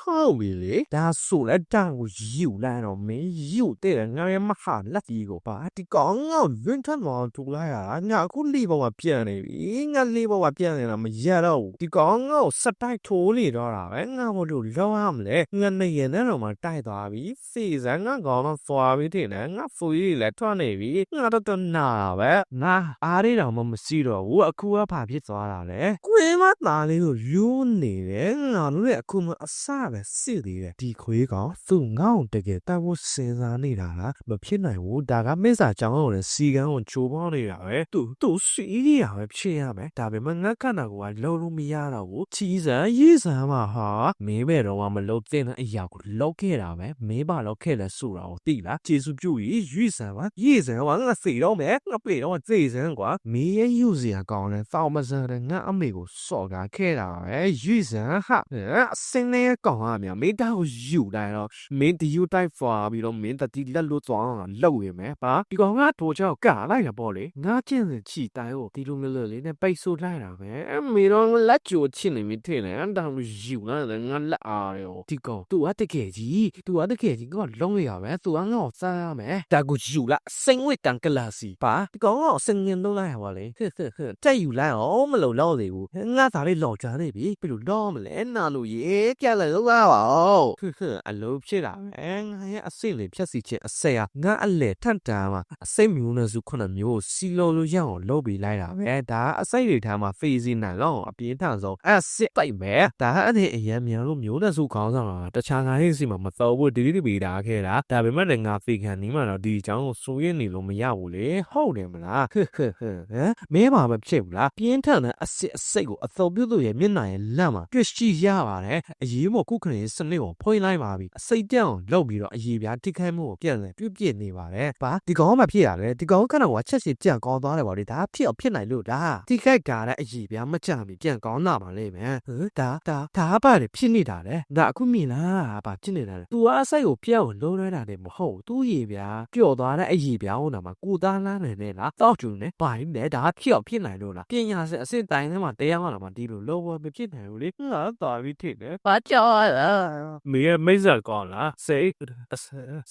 ဟုတ်ပြီလေဒါဆိုလက်တန်ကိုယူလိုက်တော့မင်းယူတဲ့ငါရဲ့မဟာလက်ကြီးကိုပါဒီကောင်ငါ့လွန်းထမောင်ထူလိုက်ရတာငါအခုလေးပေါ်မှာပြန်နေပြီငါလေးပေါ်မှာပြန်နေတာမရတော့ဘူးဒီကောင်ငါ့ကိုစတိုက်ထိုးနေတော့တာပဲငါမလို့လောက်ရမလဲငါနေရနဲ့တော့မှတိုက်သွားပြီစီစံငါကောင်တော့သွားပြီတဲ့ငါဖူကြီးလည်းထွက်နေပြီငါတော့တော့နာပဲငါအားရတော့မှမရှိတော့ဘူးအခုကဘာဖြစ်သွားတာလဲကွေးမသားလေးကိုယူနေတယ်ငါတို့လည်းအခုမှအစပဲစစ်သေးတယ်ဒီခွေးကောင်သူ့ငေါ့တကယ်တတ်ဖို့စဉ်းစားနေတာလားမဖြစ်နိုင်ဘူးဒါကမင်းစာကြောင်းကိုလည်းစီကန်းကိုချိုးပေါနေတာပဲသူသူစီးရပဲဖြစ်ရမယ်ဒါပေမဲ့ငါခန္ဓာကိုယ်ကလုံးလို့မရတော့ဘူးချီးစံရေးစံမှာဟာမင်းပဲတော့မလုံးတဲ့အရာကိုလောက်ခဲ့တာပဲမင်းပါလောက်ခဲ့လဲဆိုတာကိုသိလားကျေစုပြုရေးရွေးစံပါရေးစံကငါစေတော့မယ်ငါပြေတော့သေစံကွာမင်းရဲ့ယူစရာကောင်းတယ်တောက်မစံတဲ့ငါအမေကိုစော်ကားခဲ့တာပဲရွေးစံဟာအစင်းလေးကောင်ကမြန်မင်းတောက်ယူလိုက်တော့မင်းဒီယူတိုက်ဖွာပြီးတော့မင်းတတိလက်လို့သွားအောင်လောက်ရမယ်ပါဒီကောင်ကတို့ချောက်ကာလိုက်တာပေါ့လေငါကျင့်စဉ်ချီတိုင်းကိုဒီလိုမျိုးလေးနဲ့ပိတ်ဆို့လိုက်တာပဲအမေတော့လက်ကြိုချစ်နေမိထင်တယ်အတောင်ယူလာတယ်ငါလက်အားရောဒီကောင်သူကတကယ်ကြီးသူကတကယ်ကြီးကလုံးရပဲသူကငါ့ကိုစားရမယ်ဒါကိုယူလာစိန်ဝစ်တန်ကလာစီပါဒီကောင်ကစင်ငင်လုံးလိုက်ရပါလေဟဲ့ဟဲ့ဟဲ့တက်ယူလိုက်အောင်မလုံလောက်သေးဘူးငါသားလေးလော်ကြနေပြီဘယ်လိုလော်မလဲနာလို့ရေကြက်လည်းလောက်ရပါအောင်ဟဲ့ဟဲ့အလုံးဖြစ်တာပဲငါရဲ့အစိတ်လေးဖြတ်စီခြင်းအစက်ဟာငါအလဲထန့်တန်မှာအစိတ်မျိုးနဲ့စုခုနှစ်မျိုးစီလိုလိုရအောင်လုပ်ပြီးလိုက်တာပဲဒါအစိတ်တွေထားမှာဖေးစီနိုင်လောက်အပြင်းထန်ဆုံးအစစ်ပိုက်ပဲဒါအဲ့ဒီအရင်မြန်လို့မျိုးနဲ့စုခေါင်းဆောင်တာတခြားငါရဲ့စီမှာမတော်ဘူးဒီဒီပီတာခဲ့တာဒါပေမဲ့လည်းငါဖေခံနေမှာတော့ဒီအကြောင်းကိုစိုးရနေလို့မရဘူးလေဟုတ်တယ်မလားဟဲ့ဟဲ့ဟဲ့ဟမ်မဲပါမဖြစ်ဘူးလားပြင်းထန်တဲ့အစစ်အစိတ်ကိုအတော်ပြုတ်လို့ရဲ့မျက်နှာရဲ့လက်မှာတွေ့ရှိရပါတယ်အရေးမော်ကုခရင်စနစ်ကိုဖွင့်လိုက်ပါပြီအစိတ်တန့်ကိုလောက်ပြီးတော့အရေးပြားတိခိုင်းမှုကိုပြန်လည်ပြုတ်ပြစ်နေပါတယ်ဘာဒီကောင်ကမဖြစ်ရတယ်ဒီကောင်ကတော့ကချက်စီကြံကောင်းသွားတယ်ဗောလေဒါဖြစ်အောင်ဖြစ်နိုင်လို့ဒါတိခိုက်တာတဲ့အရေးပြားမကြမီပြန်ကောင်းလာပါလိမ့်မယ်ဟမ်ဒါဒါဒါပါလေဖြစ်နေတာလေဒါအခုမြင်လားဘာဖြစ်နေတာလဲ तू အစိတ်ကိုပြတ်ကိုလုံးလွဲတာလည်းမဟုတ်သူ့ရေးပြားပျော့သွားတဲ့အရေးပြားဟိုနာမှာကိုသားလန်းနေနဲ့လားတောက်ကျူနေဘာလဲလဲဒါဖြစ်အောင်ဖြစ်နိုင်လို့လားပညာစအစစ်တိုင်းထဲမှာတရားမှတော့မဒီလိုလောဘမဖြစ်နိုင်ဘူးလေငါတာပြီးထစ်တယ်ဘာကြောက်ရလဲမေရဲ့မိတ်ဆက်ကောင်းလားစိတ်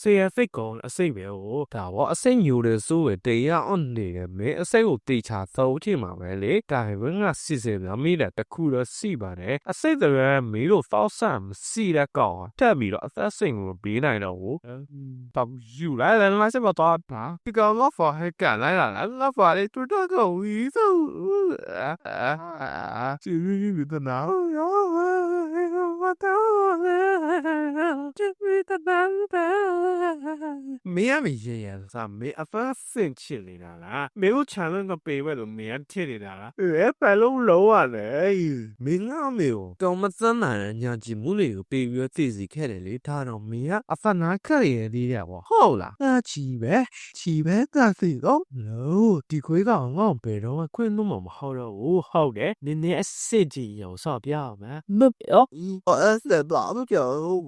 ဆေးရဖိတ်ကောင်းအစိတ်ပဲဟိုဒါဘောအစိတ်ညိုတယ်ဆိုရတရားအွန်နေတယ်မေအစိတ်ကိုတေချာသုံးချင်မှာပဲလေဒါပေမဲ့ငါစစ်စစ်များမိတယ်တခုတော့စီပါတယ်အစိတ်တွေမေလို့ဖောက်ဆမ်စီတဲ့ကောင်တက်ပြီးတော့အသက်စိတ်ကိုပေးနိုင်တော့ဘူးဘာယူလိုက်လဲငါစမတော့ပါဒီကောင်ကဖော်ဟဲကန်လိုက်လာငါဖော်လေတူတော့ကိုဝီဆိုအာအာစီရီဘီတနာယော Oh. မီတနာမင်းအမေရေရစားမင်းအဖတ်စင်ချစ်နေတာလားမင်းကိုချန်လန်ကပေးဝဲလို့မင်းထစ်နေတာလားအဲပလုံးလုံးရတယ်မင်းကအမေကိုတော်မစမ်းနိုင်တဲ့ညာကြည့်မှုတွေကိုပေးပြီးသိစီခဲ့တယ်လေဒါတော့မင်းကအဖတ်နာခက်ရည်သေးတယ်ပေါ့ဟုတ်လားအချီပဲချီပဲကစီတော့လို့ဒီခွေးကောင်ငေါ့ဘယ်တော့ခွင့်လို့မမဟုတ်တော့ဘူးဟုတ်တယ်နင်းနေအစ်စ်ကြီးရောဆော့ပြအောင်မမပြောအဲ့စတော့မပြောဘူး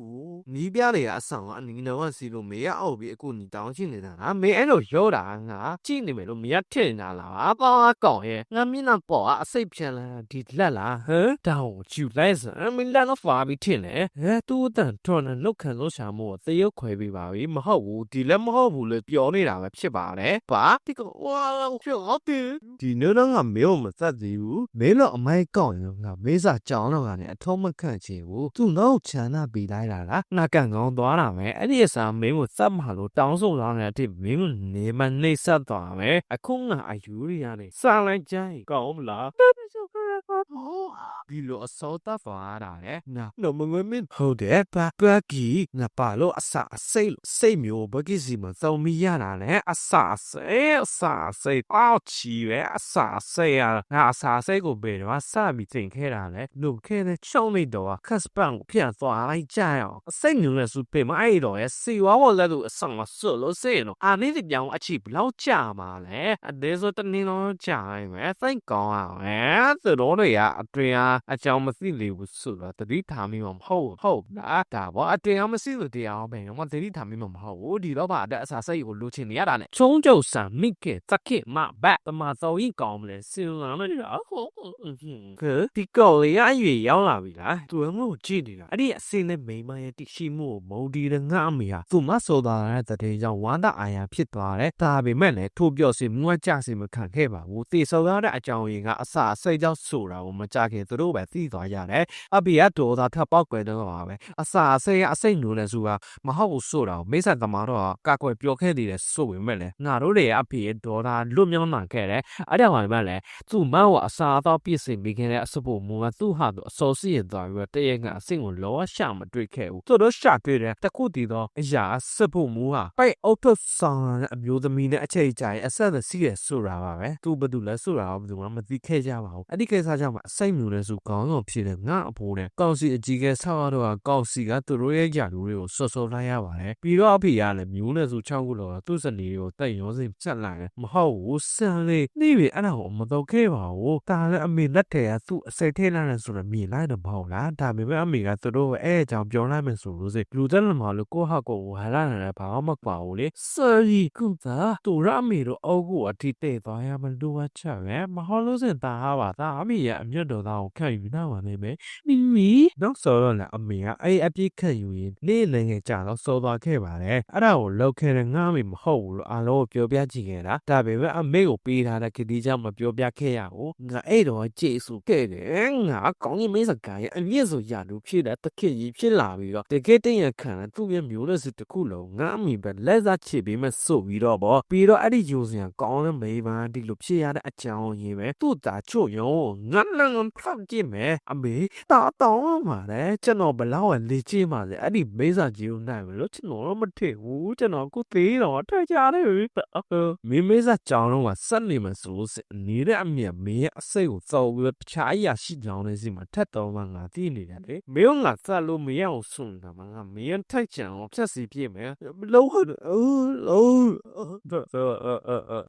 နီးပြနေရအဆောင်ကအနီတော့စီလို့မေရအောက်ပြီးအခုနီတောင်းချင်နေတာလားမေအဲ့လိုရောတာငါကြည့်နေမယ်လို့မေရထင်နေတာလားအပေါင်းအကောင်ရဲ့ငါမျက်နှာပေါ်ကအစိတ်ဖြန်လာဒီလက်လားဟမ်တောင်းကျူလိုက်စမ်းမင်းလက်တော့ဖာပြီးထင်လေဟဲတူတန်ထွန်းနဲ့လုတ်ခံလို့ရှာမို့သေရုပ်ခွဲပြီးပါပြီမဟုတ်ဘူးဒီလက်မဟုတ်ဘူးလေပြောနေတာပဲဖြစ်ပါတယ်ဘာဒီကဝါပြောတယ်ဒီနေ့တော့ငါမေကိုမစက်သေးဘူးမေလို့အမိုက်ကောက်ရင်ငါမေးစာကြောင်းတော့ကနေအထုံးမခန့်ချင်ဘူးသူ့နောက်ချန်နာပေးလိုက်တာလားငါကန်ကောင်းသွားတာပဲအဲ့ဒီအစားမင်းကိုစက်မှာလို့တောင်းဆိုသွားတဲ့အထိမင်းကိုနေမနှိမ့်ဆက်သွားမယ်အခုငါအယူရီရနေစလိုက်ကြိုင်ကောင်းမလားဒီလိုအစောတဖာတာလေနာနော်မငွေမင်းဟုတ်တယ်ပါပါကီငါပါလို့အစအစိတ်စိတ်မျိုးဘကီစီမသုံးမိရတာလေအစအစိတ်အစအစိတ်အောက်ချီပဲအစအစိတ်ရငါအစအစိတ်ကိုဘယ်တော့စပြီးတင်ခဲ့တာလေလုံခဲ့တဲ့ချောင်းမိတော့ခက်စပန်ကိုပြန်သွားလိုက်ကြအောင်အစိတ်မျိုးနဲ့စုပေမအဲ့တော့ရဲ့စီဝါဝလက်လို့အဆောင်ငါဆော့လို့စေနော်အာနေဒီပြောင်းအချီဘလောက်ကြာမှာလဲအသေးဆိုတနင်္လာကြာရင်ပဲစိတ်ကောင်းအောင်ဟဲ့သူတို့တွေကအတွေ့အအကြောင်းမသိလေဘူးဆိုတော့တတိထားမိမှာမဟုတ်ဟုတ်လားဒါပေါ့အတွေ့အမသိလို့တရားပဲငါတတိထားမိမှာမဟုတ်ဘူးဒီတော့ပါတဲ့အစားစိတ်ကိုလိုချင်နေရတာနဲ့ချုံးကျုပ်ဆန်မိကေတခိမဘတ်တမတော်ရင်ကောင်းမလဲစင်လာလို့ရဟုတ်ကဲဒီကောလေးအရွေရောက်လာပြီလားသူကငို့ကြည့်နေတာအဲ့ဒီအစင်းနဲ့မိန်းမရဲ့တိရှိမှုကိုမုံဒီတဲ့ငါအမေဟာသူမဆိုတာတဲ့တည်ကြောင့်ဝမ်းသာအာရဖြစ်သွားတယ်ဒါပေမဲ့လည်းထိုးပြော့စီမွှကြစီမခံခဲ့ပါဘူးတေဆော်ရတဲ့အကြောင်းရင်းကအစအစိတ်ကြောင့်ဆိုတာကိုမကြခင်သူတို့ပဲသိသွားရတယ်အဘီကဒေါ်သာထပ်ပေါက်ကွယ်တော့ပါပဲအစအစိတ်အစိတ်လို့လဲဆိုတာမဟုတ်ဘူးဆိုတာကိုမိစ္ဆာသမားတော့ကကွယ်ပြောခဲ့သေးတယ်ဆိုပေမဲ့လည်းငါတို့တွေအဖေဒေါ်သာလွတ်မြောက်နိုင်ခဲ့တယ်အဲ့ဒါမှလည်းလည်းသူ့မောင်ကအစာတော့ပြည့်စင်မိခဲ့တဲ့အစဖို့မူကသူ့ဟာသူအစောစီရင်သွားပြီးတော့တည့်ရကအစင်ကိုလောရှာမတွေ့ခဲ့ဘူးသူတို့ရှာတွေ့တယ်တခုတည်တော့အရာစဖို့မူဟာပိုက်အုတ်ထုတ်ဆောင်တဲ့အမျိုးသမီးနဲ့အချိန်ကြာရင်အဆက်သက်စီးရဆိုတာပါပဲသူဘယ်သူလဲဆိုတာတော့ဘယ်သူမှမသိခဲ့ကြပါဘူးအဲ့ဒီကိစ္စကြောင့်မှအစိတ်မျိုးလဲဆိုကောင်းကောင်းဖြစ်တယ်ငါအဖိုးနဲ့ကောက်စီအကြီးကဲဆောက်ရတော့ကောက်စီကသူတို့ရဲ့ယာလူတွေကိုစော်စော်လိုက်ရပါတယ်ပြီးတော့အဖေကလည်းမျိုးနဲ့ဆို6ခုလောသူ့စနေကိုတက်ရောစင်ဆက်လာတယ်မဟုတ်ဘူးဆန်လေးနေပြီအဲ့ဒါကိုမတော့ခဲ့ပါဘူးဒါလည်းအမေလက်ထဲကသူ့အစိတ်ထဲလာတယ်ဆိုတော့မြင်လိုက်တော့မဟုတ်လားဒါပေမဲ့အမေကသူတို့အဲ့အကြောင်းပြောလိုက်မယ်ဆိုလို့စိလူတက်လမှာလို့ကိုဟာကိုဝါလာနေတယ်ဘာမှမကွာဘူးလေဆာရီကွန်တာတူရအမေတို့အောက်ကိုအထိတဲ့သွားရမလို့ဝါချပဲမဟုတ်လို့စင်တာဟာပါဒါအမေရဲ့အမြတ်တော်သားကိုခံယူနာပါနေမယ်မိ မိတော့ဆိုတော့လည်းအမေကအဲ့အပြစ်ခံယူရင်နေ့လည်းငယ်ကြာတော့စောသွားခဲ့ပါတယ်အဲ့ဒါကိုလောက်ခဲ့တဲ့ငါအမေမဟုတ်ဘူးလို့အားလုံးကိုပြောပြကြည့်ခဲ့တာဒါပေမဲ့အမေကိုပေးထားတဲ့ခရီးကြောင့်မပြောပြခဲ့ရဘူးငါအဲ့တော့ကျေစုခဲ့တယ်ငါကောင်းကြီးမင်းစကားရဲ့အမြင့်ဆိုရလူဖြစ်တဲ့တခစ်ကြီးဖြစ်လာပြီးတော့တကယ်တည့်ရခံတဲ့သူ့ရဲ့မျိုးလက်စုတစ်ခုလုံးငါအမိပဲလက်စားချစ်ပြီးမှဆိုပြီးတော့ဗောပြီးတော့အဲ့ဒီယူစင်ကောင်းတဲ့မိန်းမဒီလိုဖြစ်ရတဲ့အကြောင်းရင်းပဲသူ့သားချို့ရောငါလည်းဖောက်ကြည့်မယ်အမေတာတောင်းမှာလေကျွန်တော်ဘလောက်လေ့ကျင့်ပါလေအဲ့ဒီမိစားကြီးကိုနိုင်မလို့ကျွန်တော်တော့မထင်ဘူးကျွန်တော်ကိုသေးတော့ထွက်ကြတယ်မိမိစားကြောင်းတော့ဆက်နေမှာဆိုလို့နေတဲ့အမြတ်မင်းရဲ့အစိတ်ကိုစော်ပြီးတော့တခြားအရာရှိကြောင်းနဲ့စီမှာထက်တော်မှငါသိနေတယ်လေမင်းကငါစလို့မရအောင်ဆွန်တာမှငါမင်းထိုက်ချင်အောင်ဖြတ်စီပြည့်မယ်လုံးဟုတ်အိုးလုံး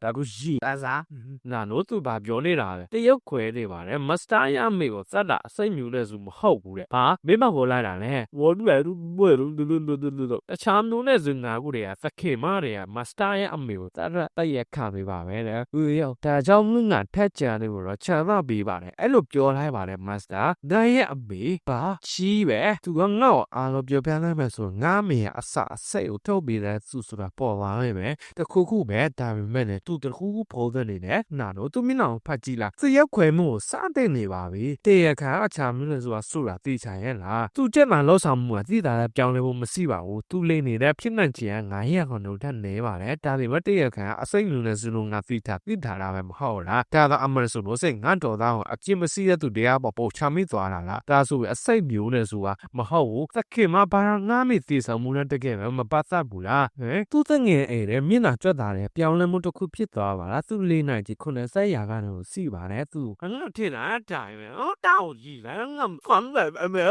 ဒါကူကြီးဒါစားနာတို့သူဘာပြောနေတာလဲတရုတ်ခွဲနေပါတယ်မစတာရမေကိုစက်တာအစိတ်မြူလဲဆိုမဟုတ်ဘူးတဲ့ဘာမင်းမပေါ်လိုက်တာလဲဝေါ်လူလူဘွဲလူလူလူလူလူတခြားမျိုးနဲ့ဇင်ငါကူတွေကသခင်မတွေကမစတာရဲ့အမေကိုတရတရက်ခံပေးပါပဲတဲ့ဟိုရောက်ဒါကြောင့်မင်းကထက်ကြတယ်ကိုတော့ချမ်းသာပေးပါတယ်အဲ့လိုပြောလိုက်ပါတယ်မစတာဒါရဲ့အမေဘာချီးပဲသူကငါ့ကိုအားလို့ပြောပြလိုက်မယ်ဆိုငါမေကအစအစိတ်ကိုထုတ်ပေးတဲ့သူဆိုတာပေါ်လာမယ်ပဲတခုခုပဲဒါပေမဲ့လည်းသူတခုခုပေါ်တဲ့နေနဲ့နာတော့သူမင်းအောင်ဖတ်ကြည့်လားသူရက်ခွဲမှုကိုစတဲ့နေပါပြီတရခါအချာမင်းလည်းဆိုတာဆိုတာသိချင်ရဲ့လားသူကြက်မှလောက်ဆောင်မှုကသိတာလည်းပြောင်းလဲဖို့မရှိပါဘူးသူလိမ့်နေတဲ့ဖြစ်နိုင်ချင်က9ရက်ခွန်တို့ထက်နေပါတယ်ဒါပေမဲ့တရခါအစိတ်လူနဲ့စလုံးငါသိတာသိတာတာပဲမဟုတ်လားဒါတော့အမရဆိုလို့စိတ်ငါတော်သားကိုအပြစ်မရှိတဲ့သူတရားပေါ်ပို့ချမိသွားတာလားဒါဆိုပြီးအစိတ်မျိုးနဲ့ဆိုတာမဟုတ်ဘူးသခင်မဘာငါမေသိဆောင်မှုနဲ့တကယ်ပဲမပတ်သက်ဘူးလားဟဲ့သူတငယ်အဲ့တဲ့မျက်နှာကြွက်တာတယ်ပြောင်းလဲမှုတစ်ခုဖြစ်သွားပါလားသူလေးနိုင်ကြီးခုနှစ်ဆက်ရာကနေကိုစီပါတယ်သူငါထင်တာတိုင်းပဲဟောတောက်ကြီးလားငါဖမ်းပဲအမေ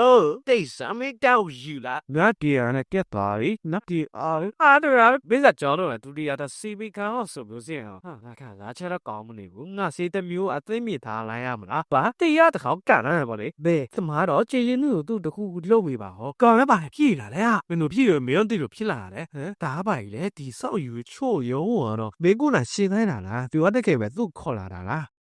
တိတ်စမေးတောက်ကြီးလားငါဒီရနဲ့ကက်သွားပြီနောက်ဒီအားအားတော့ဘိဇာကျော်တော့သူဒီရတာစီဘီကန်အောင်ဆိုလို့စင်ဟာငါခါစားချက်တော့ကောင်းမနေဘူးငါစေးတစ်မျိုးအသိမိထားလိုက်ရမလားဘာတရားတစ်ခေါက်ကန်ရတယ်ပေါ့လေဘယ်သမားတော့ကြည်ရင်တို့သူ့တခုလုပ်ပေးပါဟောကောင်းရပါဖြည့်လာလေမင်းတို့ဖြည့်ရမင်းတို့ဖြစ်လာတယ်ဟမ်ဒါပါလေဒီဆောက်ယူချို့ရုံးတော့မေကူနာရှင်းလိုက်တာလားသူကတကယ်ပဲသူ့ခေါ်လာတာလား